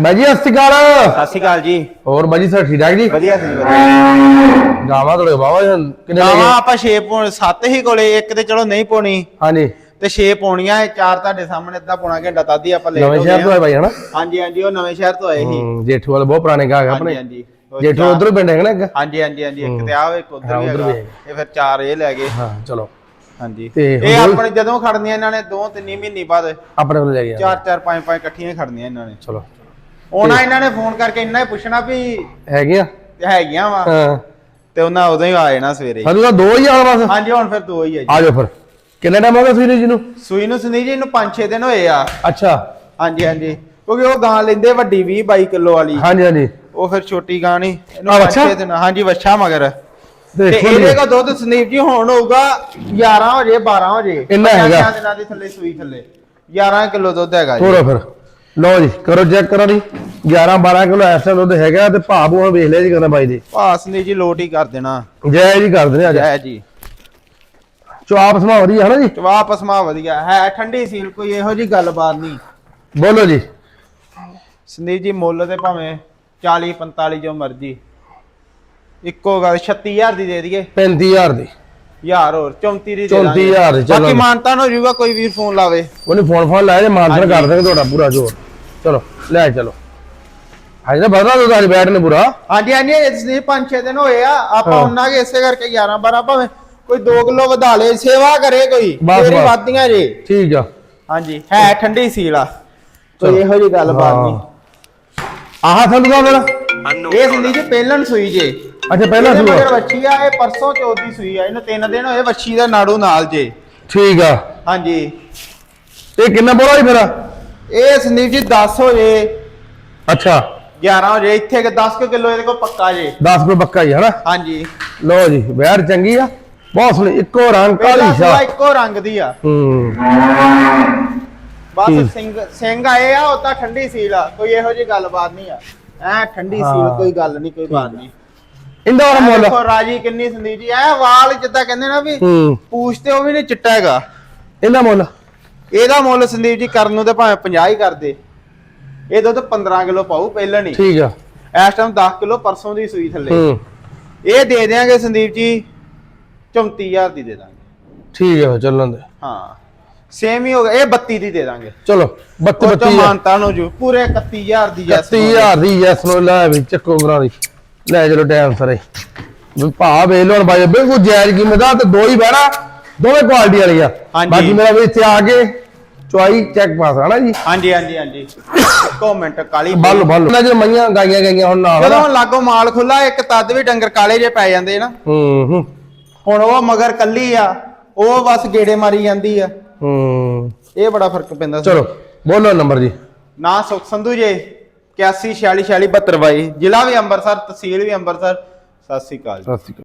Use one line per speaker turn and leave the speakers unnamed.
ਬਾਈ ਜੀ ਸਤਿ ਸ਼੍ਰੀ ਅਕਾਲ।
ਸਤਿ ਸ਼੍ਰੀ ਅਕਾਲ ਜੀ।
ਹੋਰ ਬਾਈ ਜੀ ਸਰ ਠੀਕ ਠਾਕ ਜੀ?
ਵਧੀਆ ਸੀ ਵਧੀਆ।
ਗਾਵਾਂ ਤੁਹਾਡੇ ਬਾਵਾ ਕਿੰਨੇ ਲੈ
ਗਾਵਾਂ
ਗਏ?
ਆਪਾਂ 6 ਪੌਣ 7 ਹੀ ਕੋਲੇ ਇੱਕ ਤੇ ਚਲੋ ਨਹੀਂ ਪਾਉਣੀ
ਹਾਂਜੀ।
ਤੇ 6 ਪਾਉਣੀਆਂ ਇਹ ਚਾਰ ਤੁਹਾਡੇ ਸਾਹਮਣੇ ਅੱਧਾ ਪੌਣਾ ਘੰਟਾ ਤਾਦੀ ਆਪਾਂ ਲੈ
ਨਵੇਂ ਸ਼ਹਿਰ ਤੋਂ ਆਏ ਬਾਈ ਹਨਾ?
ਹਾਂਜੀ ਹਾਂਜੀ ਉਹ ਨਵੇਂ ਸ਼ਹਿਰ ਤੋਂ ਆਏ ਸੀ।
ਜੇਠੂ ਵਾਲੇ ਬਹੁਤ ਪੁਰਾਣੇ ਗਾਹਕ
ਹਾਂਜੀ
ਆਪਣੇ।
ਹਾਂਜੀ
ਜੇਠੂ ਉਧਰ ਪਿੰਡ ਹੈਗਾ ਨਾ ਇੱਕ?
ਹਾਂਜੀ ਹਾਂਜੀ ਹਾਂਜੀ ਇੱਕ ਤੇ ਆ ਇੱਕ ਉਧਰ ਵੀ ਹੈਗਾ। ਇਹ ਫਿਰ ਚਾਰ ਇਹ ਲੈ ਗਏ।
ਹਾਂ ਚਲੋ।
ਹਾਂਜੀ।
ਤੇ
ਇਹ ਆਪਣੇ ਜਦੋਂ ਖੜਨੀਆਂ ਇਹਨਾਂ ਨੇ ਦੋ ਤਿੰਨ ਮਹੀਨੇ ਬਾਅਦ।
ਆਪਣੇ ਕੋਲ ਲੈ ਗਿਆ
ਚਾਰ ਚਾਰ ਪੰਜ ਪੰਜ ਇਕੱਠੀਆਂ ਖੜਨੀਆਂ ਇਹਨਾਂ ਨੇ।
ਚਲੋ।
ਉਹਨਾਂ ਇਹਨਾਂ ਨੇ ਫੋਨ ਕਰਕੇ ਇੰਨਾ ਹੀ ਪੁੱਛਣਾ ਵੀ
ਹੈਗੀਆਂ
ਹੈਗੀਆਂ ਵਾ।
ਹਾਂ।
ਤੇ ਉਹਨਾਂ ਉਦੋਂ ਹੀ ਆ ਜਾਣਾ ਸਵੇਰੇ।
ਸਾਨੂੰ ਤਾਂ ਦੋ ਹੀ ਆ ਬਸ।
ਹਾਂਜੀ ਹੁਣ ਫਿਰ ਦੋ ਹੀ ਆ ਜੀ।
ਆ ਜਾਓ ਫਿਰ। ਕਿੰਨੇ ਟਾਈਮ ਹੋ ਗਿਆ ਸੂਈ ਨੂੰ ਜੀ ਨੂੰ?
ਸੂਈ ਨੂੰ ਸੁਨੀ ਜੀ ਇਹਨੂੰ 5-6 ਦਿਨ ਹੋਏ ਆ।
ਅੱਛਾ।
ਹਾਂਜੀ ਹਾਂਜੀ। ਕਿਉਂਕਿ ਉਹ ਗਾਂ ਲੈਂਦੇ ਵੱਡੀ 20 22 ਕਿਲੋ ਵਾਲੀ।
ਹਾਂਜੀ ਹਾਂਜੀ।
ਉਹ ਫਿਰ ਛੋਟੀ ਗਾਂ ਨਹੀਂ ਇਹਨੂੰ
ਆਹ,
5-6
ਵੱਛਾ?
ਦਿਨ। ਹਾਂਜੀ ਵੱਛਾ ਮਗਰ। ਤੇ
ਦੇਖੋ
ਇਹਦੇ ਕੋ ਦੁੱਧ ਸੰਦੀਪ ਜੀ ਹੁਣ ਹੋਊਗਾ 11 ਹੋ ਜੇ 12 ਹੋ ਜੇ
ਇੰਨਾ ਹੈਗਾ।
ਦਿਨਾਂ ਦੀ ਥੱਲੇ ਸੂਈ ਥੱਲੇ। 11 ਕਿਲੋ ਦੁੱਧ ਹੈਗਾ ਜੀ।
ਤੋਰੋ ਫਿਰ। ਲਓ ਜੀ ਕਰੋ ਚੈੱਕ ਕਰੋ ਜੀ। 11 12 ਕਿਲੋ ਐਸਾ ਦੁੱਧ ਹੈਗਾ ਤੇ ਭਾਅ ਉਹ ਵੇਖ ਲਿਆ ਜੀ ਕਰਨਾ ਬਾਈ ਜੀ
ਭਾਅ ਸੰਦੀਪ ਜੀ ਲੋਟ ਹੀ ਕਰ ਦੇਣਾ।
ਜੈ ਜੀ ਕਰ ਦਿੰਦੇ
ਜੈ ਜੀ।
ਚੁਆਪ ਸਮਾ ਰਹੀ ਹੈ ਹਨਾ ਜੀ?
ਜਵਾਬ ਪਸਮਾ ਵਧੀਆ। ਹੈ ਠੰਡੀ ਸੀਲ ਕੋਈ ਇਹੋ ਜੀ ਗੱਲਬਾਤ ਨਹੀਂ।
ਬੋਲੋ ਜੀ।
ਸੰਦੀਪ ਜੀ ਮੁੱਲ ਤੇ ਭਾਵੇਂ 40 45 ਜੋ ਮਰਜ਼ੀ। ਇੱਕੋ ਗੱਲ 36000 ਦੀ ਦੇ ਦਈਏ।
35000 ਦੀ।
ਯਾਰ ਹੋਰ 34 ਦੀ ਦੇ
34,000
ਦਾਂਗੇ।
ਚਲੋ।
ਬਾਕੀ ਮਾਨਤਾਨ ਹੋ ਜਾਊਗਾ ਕੋਈ ਵੀਰ ਫੋਨ ਲਾਵੇ।
ਉਹਨੇ ਫੋਨ ਫੋਨ ਲਾਇਆ ਜੇ
ਹਾਂਜੀ।
ਕਰ ਦੇਣਗੇ ਤੁਹਾਡਾ ਪੂਰਾ ਜੋਰ। ਚਲੋ ਲੈ ਚਲੋ। ਹਜੇ ਤਾਂ ਬਦਲਾ ਦੋ ਅੱਜ ਬੈਠ ਨੇ ਪੂਰਾ।
ਹਾਂਜੀ ਹਾਂਜੀ ਇਸ ਦੇ 5-6 ਦਿਨ ਹੋਏ ਆ ਆਪਾਂ
ਹਾਂ।
ਉਹਨਾਂ ਕੇ ਇਸੇ ਕਰਕੇ 11 12 ਭਾਵੇਂ ਕੋਈ 2 ਕਿਲੋ ਵਧਾ ਲੇ ਸੇਵਾ ਕਰੇ ਕੋਈ
ਬਸ,
ਤੇਰੀ। ਵਾਦੀਆਂ ਜੇ।
ਠੀਕ ਆ।
ਹਾਂਜੀ ਹੈ ਠੰਡੀ ਸੀਲ ਆ।
ਚਲੋ।
ਇਹੋ ਜੀ ਗੱਲਬਾਤ
ਹਾਂ।
ਨਹੀਂ।
ਆਹ ਸੰਦੂਗਾ ਫਿਰ।
ਇਹ ਸੰਦੀਪ ਜੀ ਪਹਿਲਣ ਸੂਈ ਜੇ।
ਅੱਛਾ ਪਹਿਲਾਂ
ਇਹਦੇ ਮਗਰ ਵੱਛੀ ਆ ਇਹ ਪਰਸੋਂ ਚੌਥੀ ਸੂਈ ਆ ਇਹਨੂੰ 3 ਦਿਨ ਹੋਏ ਵੱਛੀ ਦਾ ਨਾੜੂ ਨਾਲ ਜੇ।
ਠੀਕ ਆ।
ਹਾਂਜੀ।
ਇਹ ਕਿੰਨਾ ਬੋਲਾ ਜੀ ਫਿਰ?
ਇਹ ਸੰਦੀਪ ਜੀ 10 ਹੋ ਜੇ
ਅੱਛਾ।
11 ਹੋ ਜੇ ਇੱਥੇ ਕਿ 10 ਕਿਲੋ ਇਹਦੇ ਕੋਲ ਪੱਕਾ ਜੇ।
10 ਰੁਪਏ ਪੱਕਾ ਹੀ ਹਨਾ?
ਹਾਂਜੀ।
ਲਓ ਜੀ ਬੈਠ ਚੰਗੀ ਆ। ਬਹੁਤ ਸੋਹਣੀ ਇੱਕੋ ਰੰਗ ਕਾਲੀ ਸ਼ਾ
ਇੱਕੋ ਰੰਗ ਦੀ ਆ।
ਹੂੰ।
ਬਸ। ਸਿੰਘ ਸਿੰਘ ਆਏ ਆ ਉਹ ਤਾਂ ਠੰਡੀ ਸੀਲ ਆ। ਕੋਈ ਇਹੋ ਜੀ ਗੱਲਬਾਤ ਨਹੀਂ ਆ। ਐ ਠੰਡੀ ਸੀਲ
ਹਾਂ।
ਕੋਈ ਗੱਲ ਨਹੀਂ ਕੋਈ ਬਾਤ ਨਹੀਂ।
ਇੰਦਾ ਵਾਲਾ
ਐ
ਮੁੱਲ।
ਦੇਖੋ ਰਾਜੀ ਕਿੰਨੀ ਸੰਦੀਪ ਜੀ। ਐ ਵਾਲ ਜਿੱਦਾਂ ਕਹਿੰਦੇ ਨਾ ਵੀ
ਹੂੰ।
ਪੂਛ ਤੇ ਉਹ ਵੀ ਨਹੀਂ ਚਿੱਟਾ ਹੈਗਾ।
ਇਹਦਾ ਮੁੱਲ।
ਇਹਦਾ ਮੁੱਲ ਸੰਦੀਪ ਜੀ ਕਰਨ ਨੂੰ ਤੇ ਭਾਵੇਂ 50 ਹੀ ਕਰਦੇ ਇਹ ਦੁੱਧ 15 ਕਿਲੋ ਪਾਉ ਪਹਿਲਾਂ ਨਹੀਂ।
ਠੀਕ ਆ।
ਇਸ ਟਾਈਮ 10 ਕਿਲੋ ਪਰਸੋਂ ਦੀ ਸੂਈ ਥੱਲੇ।
ਹੂੰ।
ਇਹ ਦੇ ਦੇਾਂਗੇ ਸੰਦੀਪ ਜੀ 34000 ਦੀ ਦੇ ਦਾਂਗੇ।
ਠੀਕ ਆ ਚੱਲਣ ਦੇ।
ਹਾਂ। ਸੇਮ ਹੀ ਹੋ ਗਿਆ ਇਹ 32 ਦੀ ਦੇ ਦਾਂਗੇ।
ਚਲੋ 32
ਉਹ ਤੋਂ
32
ਮਾਨਤਾ ਨੂੰ ਜੋ ਪੂਰੇ 31000 ਦੀ ਜੈਸ
30000 ਦੀ ਯੈਸ ਨੂੰ ਲੈ ਵੀ ਚੱਕੋ ਗਰਾਂ ਦੀ। ਲੈ ਚਲੋ ਟਾਈਮ ਸਰੇ। ਵੀ ਭਾ ਵੇਖ ਲਓ ਬਾਈ ਬਿਲਕੁਲ ਜਾਇਜ਼ ਕੀਮਤ ਆ ਤੇ ਦੋ ਹੀ ਬਹਿਣਾ ਦੋਵੇਂ ਕੁਆਲਿਟੀ ਵਾਲੀ ਆ। ਬਾਕੀ ਮੇਰਾ ਵੀ ਇੱਥੇ ਆ ਕੇ ਚੁਆਈ ਚੈੱਕ ਪਾਸ ਹਨਾ ਜੀ?
ਹਾਂਜੀ ਹਾਂਜੀ ਹਾਂਜੀ। ਕਮੈਂਟ ਕਾਲੀ
ਬੱਲ ਬੱਲ। ਨਾ ਜੇ ਮਈਆਂ ਗਾਈਆਂ ਗਈਆਂ ਹੁਣ ਨਾਲ
ਜਦੋਂ। ਲਾਗੋ ਮਾਲ ਖੁੱਲਾ ਇੱਕ ਤਦ ਵੀ ਡੰਗਰ ਕਾਲੇ ਜੇ ਪੈ ਜਾਂਦੇ ਨਾ।
ਹੂੰ ਹੂੰ।
ਹੁਣ ਉਹ ਮਗਰ ਕੱਲੀ ਆ ਉਹ ਬਸ ਗੇੜੇ ਮਾਰੀ ਜਾਂਦੀ ਆ।
ਹੂੰ।
ਇਹ ਬੜਾ ਫ਼ਰਕ ਪੈਂਦਾ
ਚਲੋ ਬੋਲੋ ਨੰਬਰ ਜੀ।
ਨਾ ਸੁਖ ਸੰਧੂ ਜੇ 81 46 46 72 22 ਜ਼ਿਲ੍ਹਾ ਵੀ ਅੰਮ੍ਰਿਤਸਰ ਤਹਿਸੀਲ ਵੀ ਅੰਮ੍ਰਿਤਸਰ। ਸਤਿ ਸ੍ਰੀ ਅਕਾਲ ਜੀ।
ਸਤਿ ਸ਼੍ਰੀ ਅਕਾਲ।